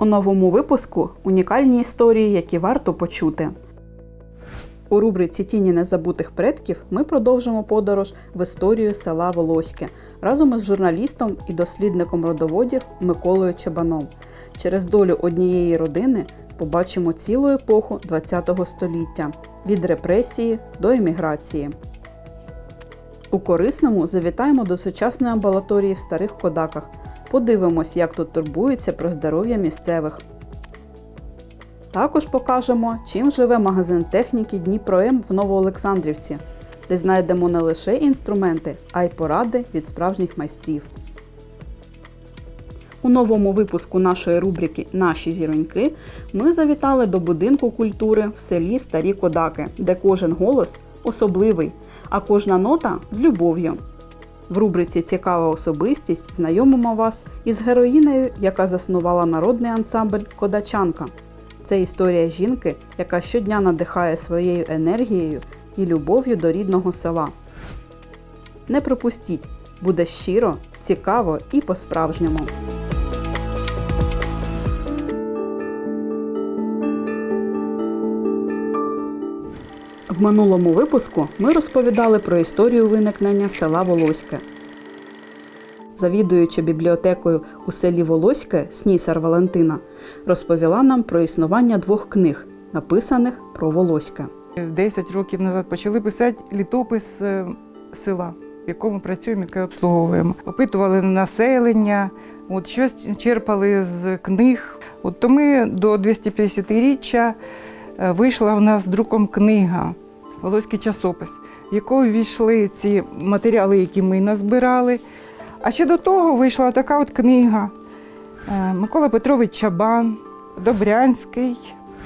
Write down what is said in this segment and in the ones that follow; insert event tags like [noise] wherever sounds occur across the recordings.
У новому випуску унікальні історії, які варто почути. У рубриці Тіні незабутих предків ми продовжимо подорож в історію села Волоське разом із журналістом і дослідником родоводів Миколою Чебаном. Через долю однієї родини побачимо цілу епоху ХХ століття від репресії до еміграції. У корисному завітаємо до сучасної амбулаторії в старих кодаках. Подивимось, як тут турбуються про здоров'я місцевих. Також покажемо, чим живе магазин техніки Дніпром в Новоолександрівці, де знайдемо не лише інструменти, а й поради від справжніх майстрів. У новому випуску нашої рубрики Наші зіроньки ми завітали до будинку культури в селі Старі Кодаки, де кожен голос особливий, а кожна нота з любов'ю. В рубриці Цікава особистість знайомимо вас із героїнею, яка заснувала народний ансамбль Кодачанка. Це історія жінки, яка щодня надихає своєю енергією і любов'ю до рідного села. Не пропустіть, буде щиро, цікаво і по-справжньому. Минулому випуску ми розповідали про історію виникнення села Волоське. Завідуюча бібліотекою у селі Волоське Снісар Валентина розповіла нам про існування двох книг, написаних про Волоське. 10 років назад почали писати літопис е, села, в якому працюємо, яке обслуговуємо. Опитували населення, от щось черпали з книг. От то ми до 250-річчя е, вийшла в нас друком книга Волоський часопис, в яку ввійшли ці матеріали, які ми назбирали. А ще до того вийшла така от книга е, Микола Петрович Чабан, Добрянський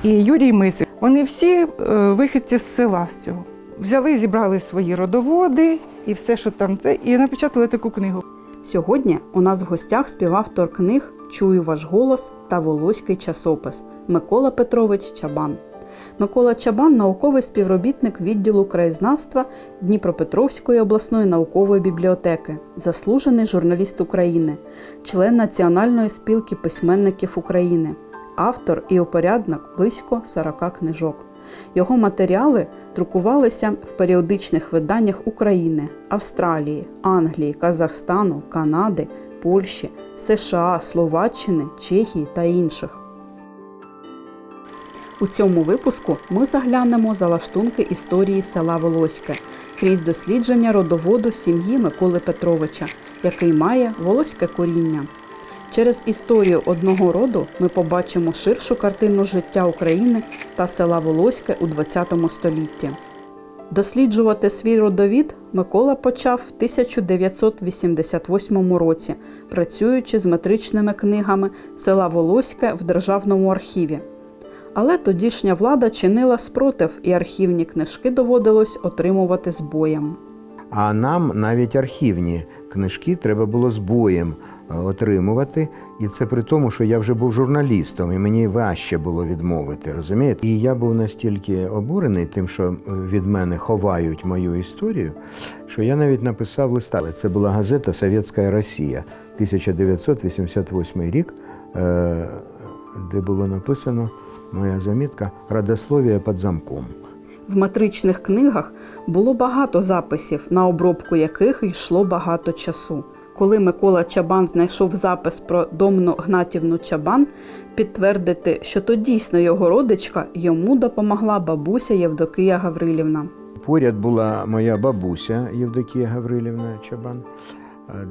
і Юрій Мицик. Вони всі е, вихідці з села з цього. Взяли, зібрали свої родоводи і все, що там це, і напечатали таку книгу. Сьогодні у нас в гостях співавтор книг Чую ваш голос та Волоський часопис Микола Петрович Чабан. Микола Чабан науковий співробітник відділу краєзнавства Дніпропетровської обласної наукової бібліотеки, заслужений журналіст України, член Національної спілки письменників України, автор і опорядник близько 40 книжок. Його матеріали друкувалися в періодичних виданнях України, Австралії, Англії, Казахстану, Канади, Польщі, США, Словаччини, Чехії та інших. У цьому випуску ми заглянемо за лаштунки історії села Волоське крізь дослідження родоводу сім'ї Миколи Петровича, який має волоське коріння. Через історію одного роду ми побачимо ширшу картину життя України та села Волоське у ХХ столітті. Досліджувати свій родовід Микола почав в 1988 році, працюючи з метричними книгами села Волоське в Державному архіві. Але тодішня влада чинила спротив, і архівні книжки доводилось отримувати з боєм. А нам навіть архівні книжки треба було з боєм е, отримувати. І це при тому, що я вже був журналістом, і мені важче було відмовити, розумієте? І я був настільки обурений тим, що від мене ховають мою історію, що я навіть написав листа. Це була газета Совєтська Росія, 1988 рік, е, де було написано моя замітка Радословія під замком. В метричних книгах було багато записів, на обробку яких йшло багато часу. Коли Микола Чабан знайшов запис про Домну Гнатівну Чабан, підтвердити, що то дійсно його родичка, йому допомогла бабуся Євдокія Гаврилівна. Поряд була моя бабуся Євдокія Гаврилівна Чабан,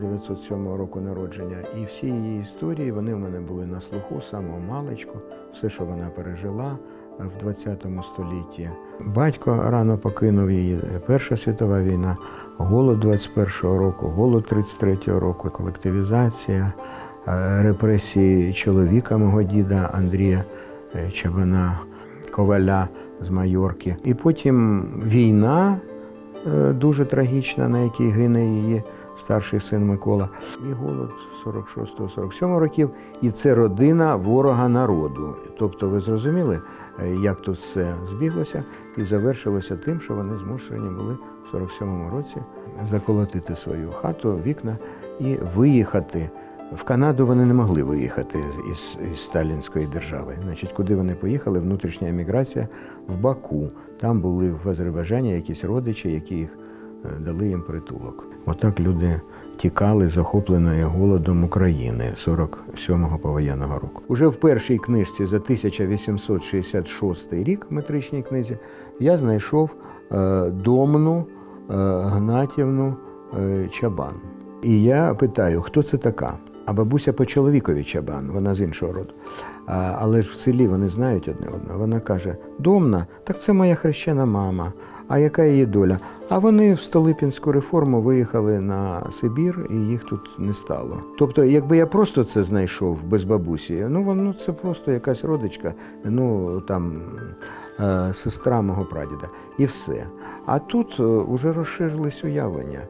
907 року народження. І всі її історії вони в мене були на слуху, самого маличку, все, що вона пережила в 20 столітті. Батько рано покинув її, Перша світова війна, голод 21-го року, голод 33-го року, колективізація, е, репресії чоловіка мого діда Андрія е, Чабана, Коваля з Майорки. І потім війна е, дуже трагічна, на якій гине її старший син Микола. І голод 46-47 років. І це родина ворога народу. Тобто, ви зрозуміли, е, як тут все збіглося, і завершилося тим, що вони змушені були в 47-му році заколотити свою хату, вікна і виїхати В Канаду вони не могли виїхати із, із Сталінської держави. Значить, куди вони поїхали? Внутрішня еміграція в Баку. Там були в Азербайджані якісь родичі, які їх дали їм притулок. Отак люди тікали захопленої голодом України 47-го повоєнного року. Уже в першій книжці за 1866 рік, в метричній книзі, я знайшов е, домну е, Гнатівну е, Чабан. І я питаю, хто це така? А бабуся по чоловікові Чабан, вона з іншого роду. А, але ж в селі вони знають одне одного. Вона каже: Домна, так це моя хрещена мама. А яка її доля? А вони в Столипінську реформу виїхали на Сибір, і їх тут не стало. Тобто, якби я просто це знайшов без бабусі, ну воно це просто якась родичка, ну там е, сестра мого прадіда, і все. А тут е, уже розширились уявлення.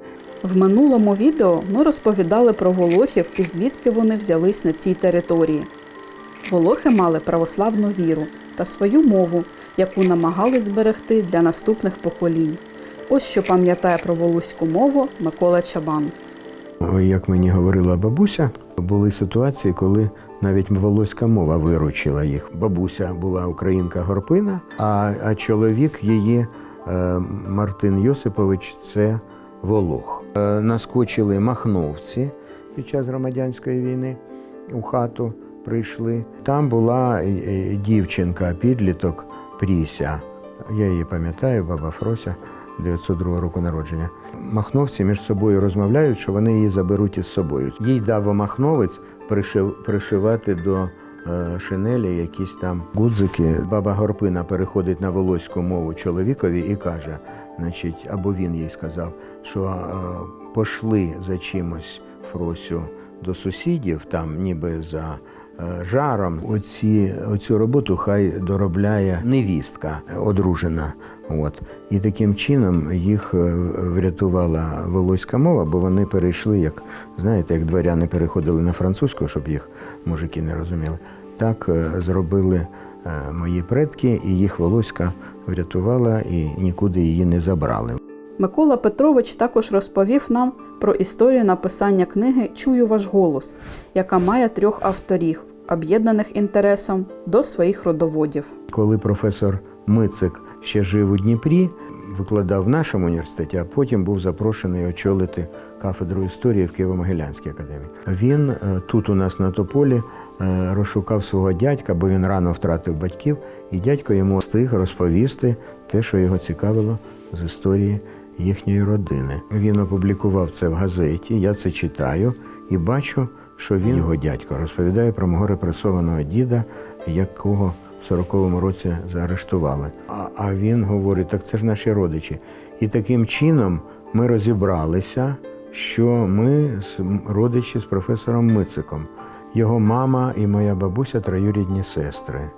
В минулому відео ми розповідали про волохів і звідки вони взялись на цій території. Волохи мали православну віру та свою мову, яку намагались зберегти для наступних поколінь. Ось що пам'ятає про волоську мову Микола Чабан. Як мені говорила бабуся, були ситуації, коли навіть волоська мова виручила їх. Бабуся була українка Горпина, а, а чоловік її е, Мартин Йосипович це Волох. Е, наскочили махновці під час громадянської війни у хату прийшли. Там була е, е, дівчинка, підліток Пріся. Я її пам'ятаю, баба Фрося. 902 року народження. Махновці між собою розмовляють, що вони її заберуть із собою. Їй дав махновець пришив, пришивати до шинелі якісь там гудзики. Баба Горпина переходить на волоську мову чоловікові і каже, значить, або він їй сказав, що е, пошли за чимось Фросю до сусідів, там ніби за е, жаром. Оці, оцю роботу хай доробляє невістка одружена. От. І таким чином їх е, врятувала волоська мова, бо вони перейшли, як знаєте, як дворяни переходили на французьку, щоб їх мужики не розуміли. Так зробили мої предки, і їх волоська врятувала і нікуди її не забрали. Микола Петрович також розповів нам про історію написання книги Чую ваш голос, яка має трьох авторів, об'єднаних інтересом до своїх родоводів. Коли професор Мицик ще жив у Дніпрі, викладав в нашому університеті, а потім був запрошений очолити кафедру історії в Києво-Могилянській академії. Він е, тут у нас на Тополі е, розшукав свого дядька, бо він рано втратив батьків, і дядько йому встиг розповісти те, що його цікавило з історії їхньої родини. Він опублікував це в газеті, я це читаю і бачу, що він, його дядько, розповідає про мого репресованого діда, якого в 40-му році заарештували. А, а він говорить, так це ж наші родичі. І таким чином ми розібралися, що ми родичі з професором Мициком. Його мама і моя бабуся троюрідні сестри.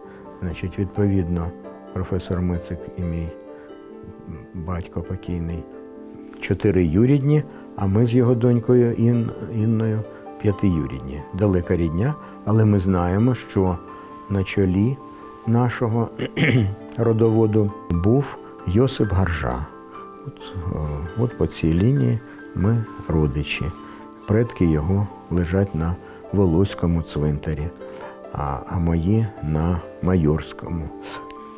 Значить, відповідно, професор Мицик і мій батько покійний чотири юрідні, а ми з його донькою Ін, Інною п'ятиюрідні. Далека рідня, але ми знаємо, що на чолі нашого [clears throat] родоводу був Йосип Гаржа. От, от по цій лінії ми родичі. Предки його лежать на Волоському цвинтарі, а, а мої на Майорському,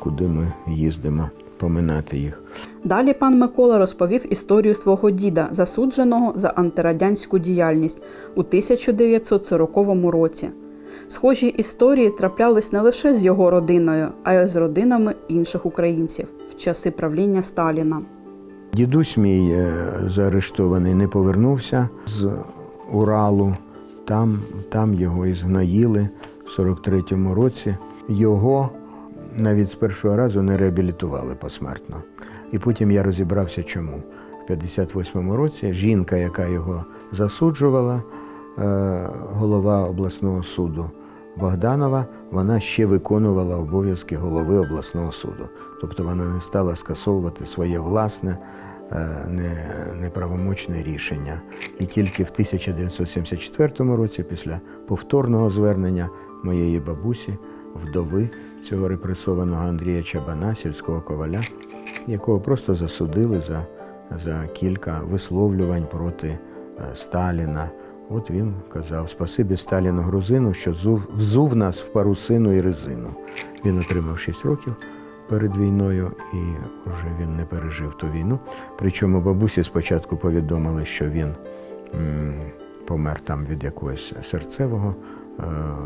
куди ми їздимо поминати їх. Далі пан Микола розповів історію свого діда, засудженого за антирадянську діяльність у 1940 році. Схожі історії траплялись не лише з його родиною, а й з родинами інших українців в часи правління Сталіна. Дідусь мій е, заарештований не повернувся з Уралу. Там, там його і згноїли в 43-му році. Його навіть з першого разу не реабілітували посмертно. І потім я розібрався, чому. В 58-му році жінка, яка його засуджувала, е, голова обласного суду Богданова, вона ще виконувала обов'язки голови обласного суду. Тобто вона не стала скасовувати своє власне не- неправомочне рішення. І тільки в 1974 році, після повторного звернення моєї бабусі, вдови цього репресованого Андрія Чабана, сільського коваля, якого просто засудили за, за кілька висловлювань проти е, Сталіна От він казав: Спасибі Сталіну грузину, що зув, взув нас в парусину і резину. Він отримав 6 років перед війною і вже він не пережив ту війну. Причому бабусі спочатку повідомили, що він помер там від якогось серцевого е,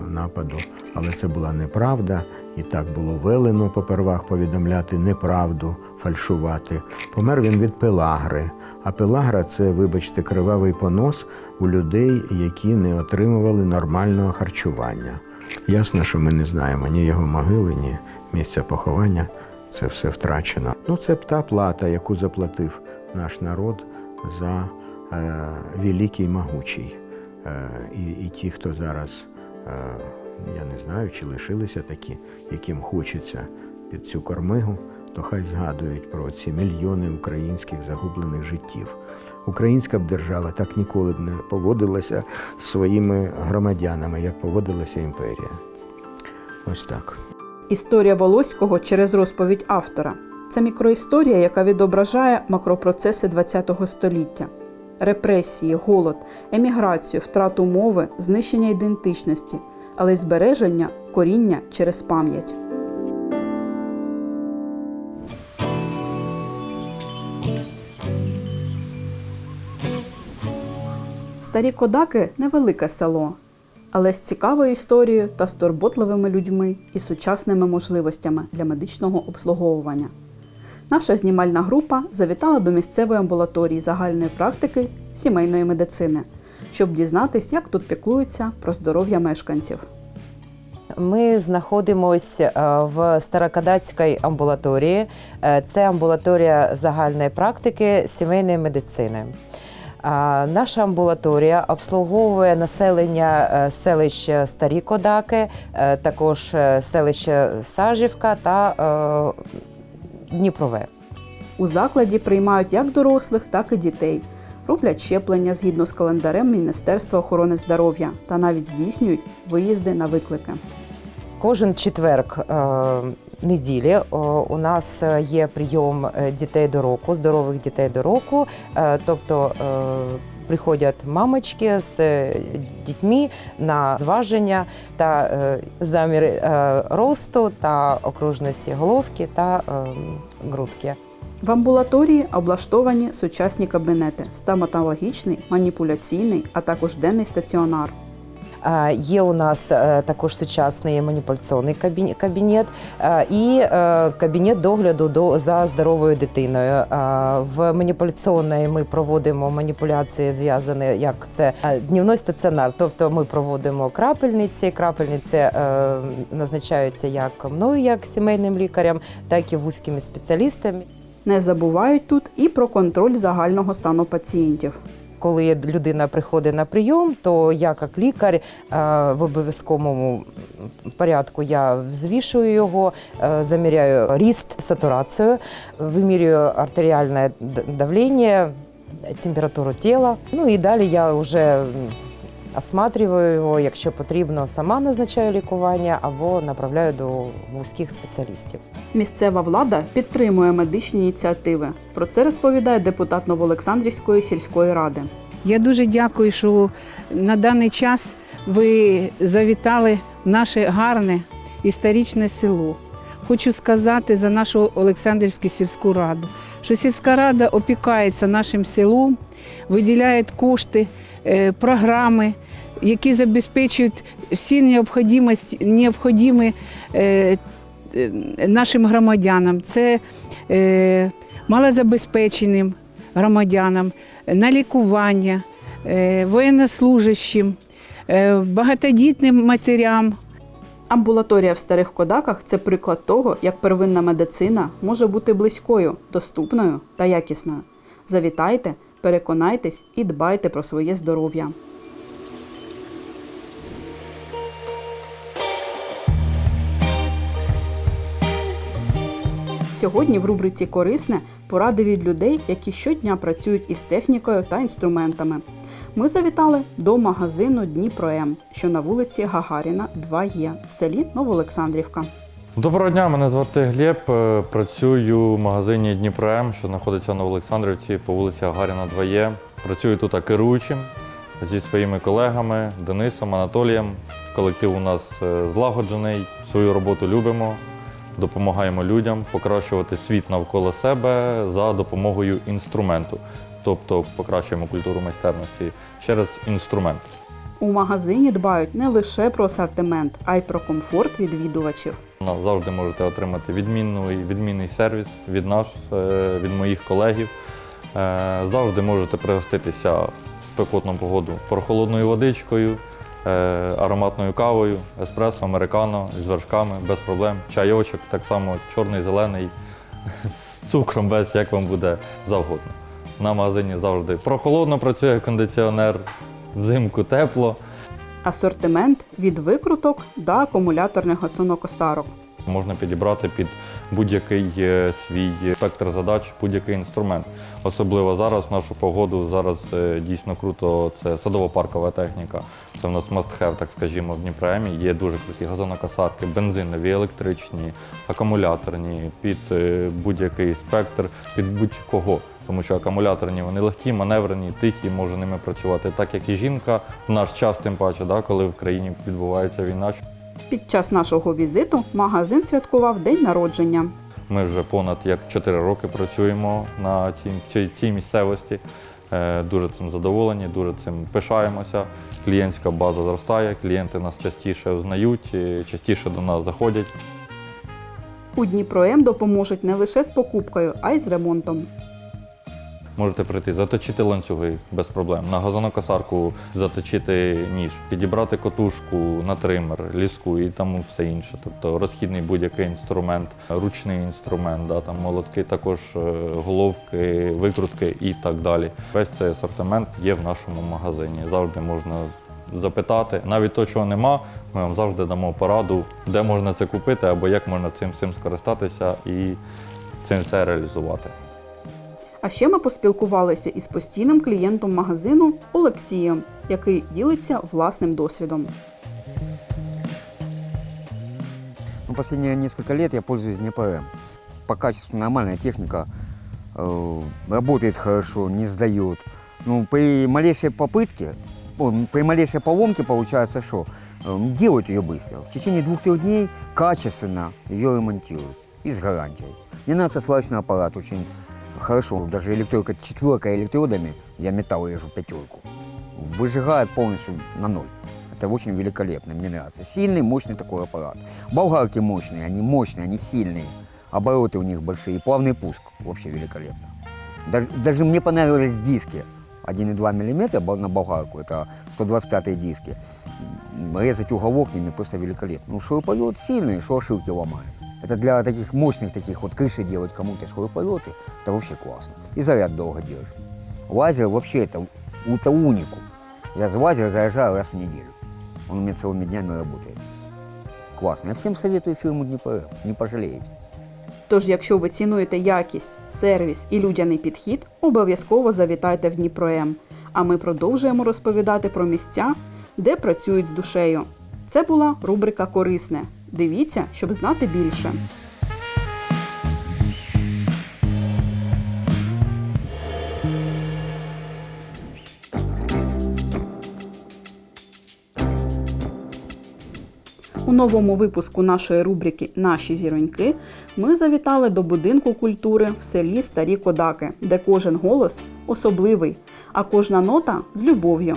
нападу, але це була неправда, і так було велено попервах повідомляти неправду, фальшувати. Помер він від пелагри. А пелагра це, вибачте, кривавий понос у людей, які не отримували нормального харчування. Ясно, що ми не знаємо ні його могили, ні місця поховання. Це все втрачено. Ну, це та плата, яку заплатив наш народ за е, великий могучий. Е, і, і ті, хто зараз, е, я не знаю, чи лишилися такі, яким хочеться під цю кормигу, то хай згадують про ці мільйони українських загублених життів. Українська б держава так ніколи б не поводилася з своїми громадянами, як поводилася імперія. Ось так. Історія Волоського через розповідь автора. Це мікроісторія, яка відображає макропроцеси ХХ століття. Репресії, голод, еміграцію, втрату мови, знищення ідентичності, але й збереження коріння через пам'ять. Старі Кодаки невелике село, але з цікавою історією та з турботливими людьми і сучасними можливостями для медичного обслуговування. Наша знімальна група завітала до місцевої амбулаторії загальної практики сімейної медицини, щоб дізнатись, як тут піклуються про здоров'я мешканців. Ми знаходимося в Старокадацькій амбулаторії. Е, Це амбулаторія загальної практики сімейної медицини. Наша амбулаторія обслуговує населення е, селищ Старі Кодаки, е, також е, селище Сажівка та Дніпрове. У закладі приймають як дорослих, так і дітей, роблять щеплення згідно з календарем Міністерства охорони здоров'я та навіть здійснюють виїзди на виклики. Кожен четверг неділі е, у нас е, є прийом е, дітей до року, здорових дітей до року. Тобто приходять мамочки з дітьми на зваження та заміри росту та окружності головки та грудки. В амбулаторії облаштовані сучасні кабінети, стоматологічний, маніпуляційний, а також денний стаціонар. Є у нас е, також сучасний маніпуляційний кабінет е, і е, кабінет догляду до за здоровою дитиною. В маніпуляційній ми проводимо маніпуляції, зв'язані як це днівний стаціонар. Тобто ми проводимо крапельниці. Крапельниці назначаються як мною, як сімейним лікарем, так і вузькими спеціалістами. Не забувають тут і про контроль загального стану пацієнтів. Коли людина приходить на прийом, то я, як лікар, е, в обов'язковому порядку я взвішую його, е, заміряю ріст, сатурацію, вимірюю артеріальне давлення, температуру тіла. Ну і далі я вже осматриваю його, якщо потрібно, сама назначаю лікування або направляю до вузьких спеціалістів. Місцева влада підтримує медичні ініціативи. Про це розповідає депутат Новоолександрівської сільської ради. Я дуже дякую, що на даний час ви завітали в наше гарне історичне село. Хочу сказати за нашу Олександрівську сільську раду, що сільська рада опікається нашим селом, виділяє кошти, е, програми, які забезпечують всі необхідності, необхідні е, е, нашим громадянам. Це малозабезпеченим громадянам, на лікування, воєннослужащим, багатодітним матерям. Амбулаторія в старих кодаках це приклад того, як первинна медицина може бути близькою, доступною та якісною. Завітайте, переконайтесь і дбайте про своє здоров'я. Сьогодні в рубриці Корисне поради від людей, які щодня працюють із технікою та інструментами. Ми завітали до магазину Дніпром, що на вулиці Гагаріна, 2Е в селі Новоолександрівка. Доброго дня, мене звати Глеб. е, Працюю в магазині Дніпро М, що знаходиться на Олександрівці по вулиці Гагаріна 2Е. Працюю тут керуючим. зі своїми колегами Денисом, Анатолієм. Колектив у нас е, злагоджений, свою роботу любимо, допомагаємо людям покращувати світ навколо себе за допомогою інструменту. Тобто покращуємо культуру майстерності через інструмент. У магазині дбають не лише про асортимент, а й про комфорт відвідувачів. Ну, Завжди можете отримати відмінний, відмінний сервіс від нас, е, від моїх колегів. Е, Завжди можете пригоститися в спекотну погоду прохолодною водичкою, е, ароматною кавою, еспресо, американо з вершками без проблем. Чайочок так само чорний, зелений, [laughs] з цукром, без як вам буде завгодно. На магазині завжди прохолодно працює кондиціонер, взимку тепло. Асортимент від викруток до акумуляторних гасонокосарок. Можна підібрати під будь-який е, свій спектр задач, будь-який інструмент. Особливо зараз, в нашу погоду, зараз е, дійсно круто. Це садово-паркова техніка. Це в нас must have, так скажімо, в Дніпроемі. Є дуже круті газонокосарки, бензинові, електричні, акумуляторні, під е, будь-який спектр, під будь-кого. Тому що акумуляторні вони легкі, маневрені, тихі, може ними працювати так, як і жінка в наш час, тим паче, да, коли в країні відбувається війна. Під час нашого візиту магазин святкував день народження. Ми вже понад як 4 роки працюємо на цій, в цій, цій місцевості. Е, Дуже цим задоволені, дуже цим пишаємося. Клієнтська база зростає, клієнти нас частіше узнають, частіше до нас заходять. У Дніпром допоможуть не лише з покупкою, а й з ремонтом. Можете прийти, заточити ланцюги без проблем, на газонокосарку заточити ніж, підібрати котушку на тример, ліску і тому все інше. Тобто розхідний будь-який інструмент, ручний інструмент, да, там молотки, також е, головки, викрутки і так далі. Весь цей асортимент є в нашому магазині. Завжди можна запитати. Навіть то, чого нема, ми вам завжди дамо пораду, де можна це купити або як можна цим всім скористатися і цим все реалізувати. А ще ми поспілкувалися із постійним клієнтом магазину Олексієм, який ділиться власним досвідом. Ну, последние несколько лет я пользуюсь ДНПР. По качеству нормальная техника, э, работает хорошо, не сдает. Ну, при малейшей попытке, о, при малейшей поломке получается что? Э, делают ее быстро. В течение двух-трех дней качественно ее ремонтируют и с гарантией. Не надо сварочный аппарат очень хорошо. Даже электрика четверка электродами, я металл режу пятерку, выжигает полностью на ноль. Это очень великолепно, мне нравится. Сильный, мощный такой аппарат. Болгарки мощные, они мощные, они сильные. Обороты у них большие, плавный пуск вообще великолепно. Даже, даже мне понравились диски 1,2 мм на болгарку, это 125 диски. Резать уголок ними просто великолепно. Ну, шуруповерт сильный, что ошибки ломает. Это для таких мощных, таких вот крыши делать кому-то шуруповерты, это вообще классно. И заряд долго держит. Лазер вообще это, это унику. Я за лазер заряжаю раз в неделю. Он у меня целыми днями работает. Классно. Я всем советую фирму Днепр, не пожалеете. Тож, якщо ви цінуєте якість, сервіс і людяний підхід, обов'язково завітайте в Дніпром. А ми продовжуємо розповідати про місця, де працюють з душею. Це була рубрика Корисне. Дивіться, щоб знати більше. У новому випуску нашої рубрики Наші зіроньки ми завітали до будинку культури в селі Старі Кодаки, де кожен голос особливий, а кожна нота з любов'ю.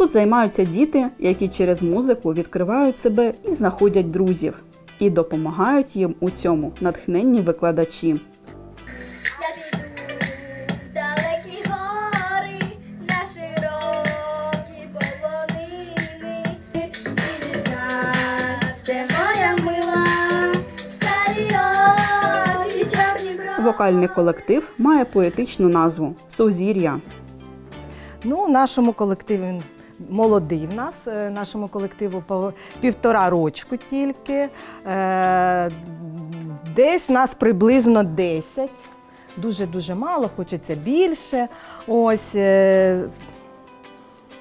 Тут займаються діти, які через музику відкривають себе і знаходять друзів, і допомагають їм у цьому натхненні викладачі. Вокальний колектив має поетичну назву Сузір'я. Ну, нашому колективі молодий в нас, е, нашому колективу півтора рочку тільки. Е, Десь нас приблизно 10. Дуже-дуже мало, хочеться більше. Ось е,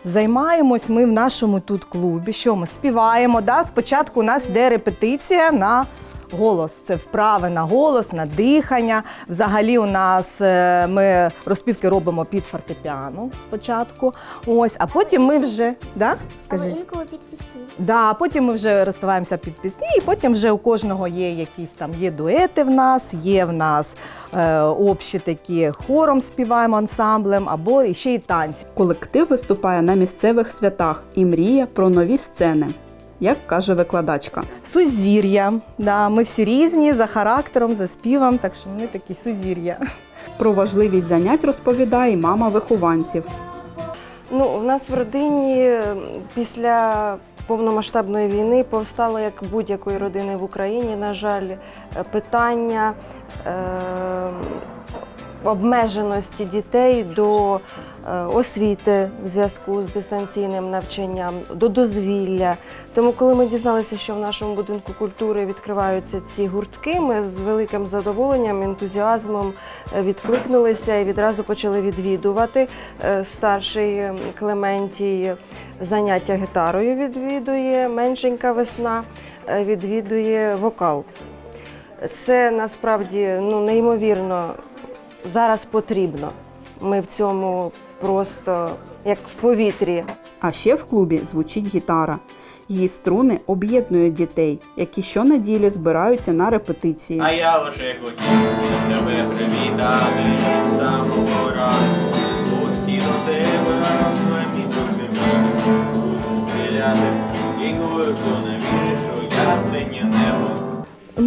займаємось ми в нашому тут клубі. Що ми співаємо? Да? Спочатку у нас йде репетиція на голос це вправи на голос, на дихання. Взагалі, у нас е, ми розпівки робимо під фортепіано спочатку. Ось, а потім ми вже да? Але інколи під пісні. Да, потім ми вже розпиваємося під пісні, і потім вже у кожного є якісь там є дуети в нас, є в нас е, общі такі хором співаємо ансамблем, або ще й танці. Колектив виступає на місцевих святах і мріє про нові сцени, як каже викладачка. Сузір'я. Да, ми всі різні за характером, за співом, так що ми такі сузір'я. Про важливість занять розповідає мама вихованців. Ну, у нас в родині після повномасштабної війни повстало, як будь-якої родини в Україні, на жаль, е, питання е, обмеженості дітей до е, освіти в зв'язку з дистанційним навчанням, до дозвілля. Тому, коли ми дізналися, що в нашому будинку культури відкриваються ці гуртки, ми з великим задоволенням, ентузіазмом е, відкликнулися і відразу почали відвідувати. Е, Старший Клементій заняття гітарою відвідує, меншенька весна відвідує вокал. Це насправді ну, неймовірно зараз потрібно. Ми в цьому просто як в повітрі. А ще в клубі звучить гітара. Її струни об'єднують дітей, які щонеділі збираються на репетиції. А я лише хотів тебе привітати з самого ранку. Пусті до тебе, мамі трохи мені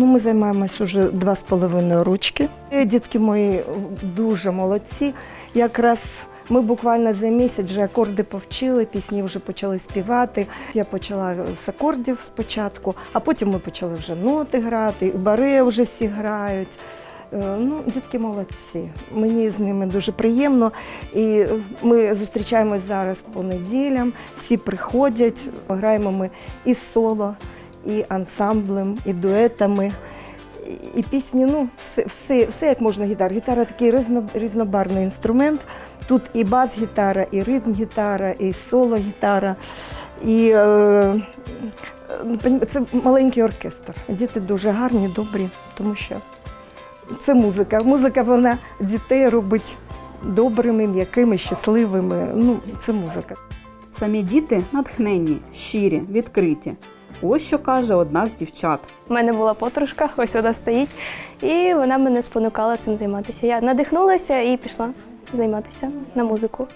Ну, ми займаємось уже два з половиною ручки. Е, Дітки мої дуже молодці. Якраз ми буквально за місяць вже акорди повчили, пісні вже почали співати. Я почала з акордів спочатку, а потім ми почали вже ноти грати, бари вже всі грають. Е, Ну, дітки молодці. Мені з ними дуже приємно. І ми зустрічаємось зараз по неділям. Всі приходять, граємо ми і соло, і ансамблем, і дуетами. І- пісні, ну, все, все, все як можна гітара. Гітара такий різно, різнобарний інструмент. Тут і бас-гітара, і ритм-гітара, і соло-гітара. І е, е, це маленький оркестр. Діти дуже гарні, добрі, тому що це музика. Музика вона дітей робить добрими, м'якими, щасливими. Ну, це музика. Самі діти натхненні, щирі, відкриті. Ось що каже одна з дівчат. У мене була подружка, ось вона стоїть, і вона мене спонукала цим займатися. Я надихнулася і пішла займатися на музику.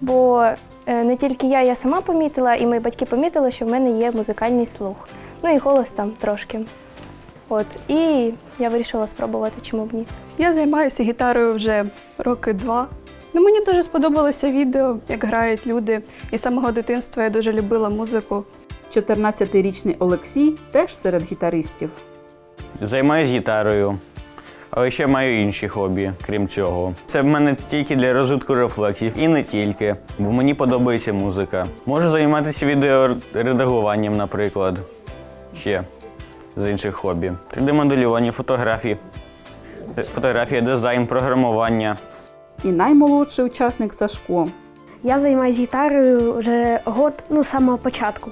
Бо е, не тільки я, я сама помітила, і мої батьки помітили, що в мене є музикальний слух. Ну і голос там трошки. От, і я вирішила спробувати, чому б ні. Я займаюся гітарою вже роки два. Ну, мені дуже сподобалося відео, як грають люди. І з самого дитинства я дуже любила музику. 14-річний Олексій теж серед гітаристів. Займаюсь гітарою, але ще маю інші хобі, крім цього. Це в мене тільки для розвитку рефлексів і не тільки, бо мені подобається музика. Можу займатися відеоредагуванням, наприклад. Ще з інших хобі. 3D-моделювання, фотографії, фотографія, дизайн, програмування. І наймолодший учасник Сашко. Я займаюся гітарою вже год, ну, з самого початку.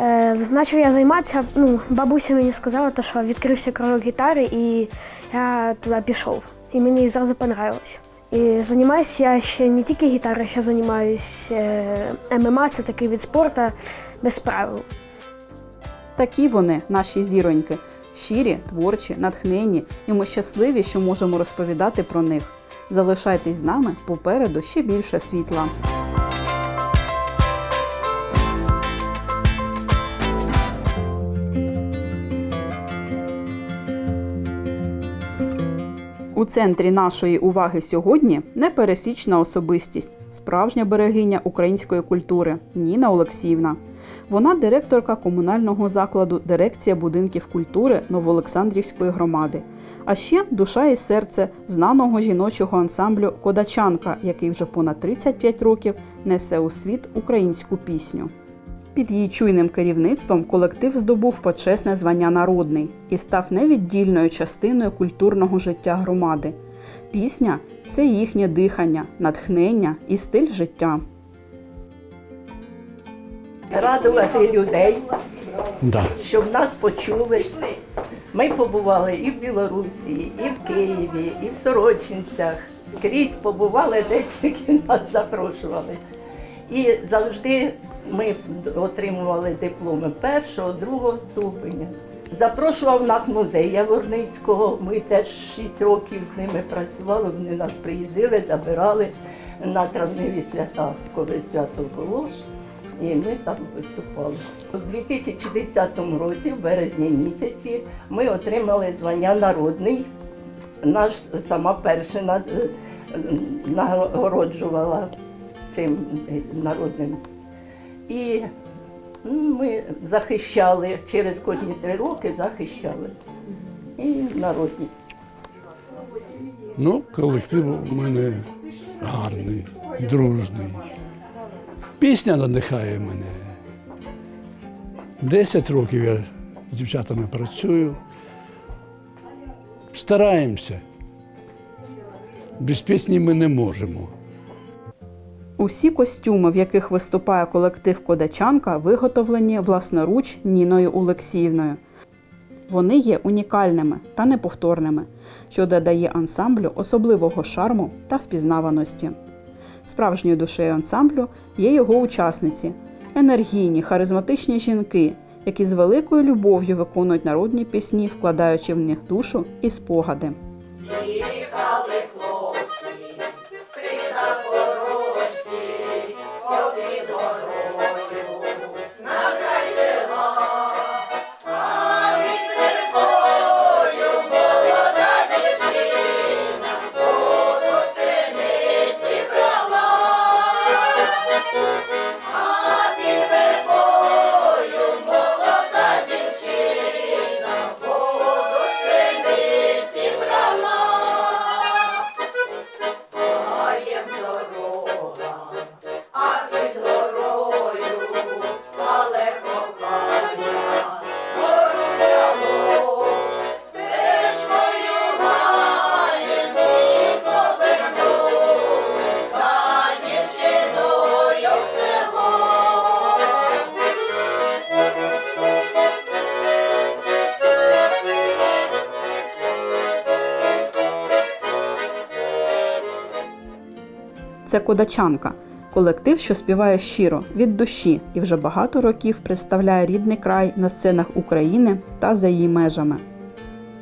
Е, почав я займатися, ну, бабуся мені сказала, що відкрився кружок гітари, і я туди пішов. І мені зразу понравилось. І займаюся я ще не тільки гітарою, ще займаюся е, ММА, це такий від спорту без правил. Такі вони, наші зіроньки, щирі, творчі, натхненні, і ми щасливі, що можемо розповідати про них. Залишайтесь з нами попереду ще більше світла. У центрі нашої уваги сьогодні непересічна особистість, справжня берегиня української культури Ніна Олексіївна. Вона директорка комунального закладу Дирекція будинків культури Новоолександрівської громади. А ще душа і серце знаного жіночого ансамблю Кодачанка, який вже понад 35 років несе у світ українську пісню. Під її чуйним керівництвом колектив здобув почесне звання народний і став невіддільною частиною культурного життя громади. Пісня це їхнє дихання, натхнення і стиль життя. радувати людей, Да. щоб нас почули, Ми побували і в Білорусі, і в Києві, і в Сорочинцях. Скрізь побували, де тільки нас запрошували. І завжди ми отримували дипломи першого, другого ступеня. Запрошував нас музей Яворницького. Ми теж 6 років з ними працювали. Вони нас приїздили, забирали на травневі свята, коли свято було. І ми там виступали. У 2010 році, в березні місяці, ми отримали звання народний. Наш сама перша е, нагороджувала цим народним. І ми захищали через кожні три роки захищали. І народні. Ну, колектив у мене гарний, дружний. Пісня надихає мене. Десять років я з дівчатами працюю. Стараємося. Без пісні ми не можемо. Усі костюми, в яких виступає колектив Кодачанка, виготовлені власноруч Ніною Олексіївною. Вони є унікальними та неповторними, що додає ансамблю особливого шарму та впізнаваності. Справжньою душею ансамблю є його учасниці енергійні, харизматичні жінки, які з великою любов'ю виконують народні пісні, вкладаючи в них душу і спогади. Це Кодачанка, колектив, що співає щиро від душі і вже багато років представляє рідний край на сценах України та за її межами.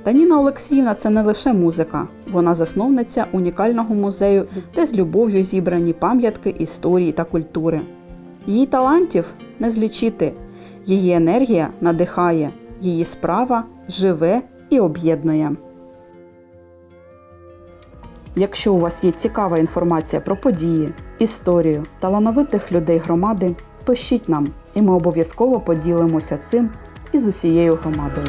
Та Ніна Олексіївна це не лише музика, вона засновниця унікального музею, де з любов'ю зібрані пам'ятки історії та культури. Її талантів не злічити, її енергія надихає, її справа живе і об'єднує. Якщо у вас є цікава інформація про події, історію, талановитих людей громади, пишіть нам, і ми обов'язково поділимося цим із усією громадою.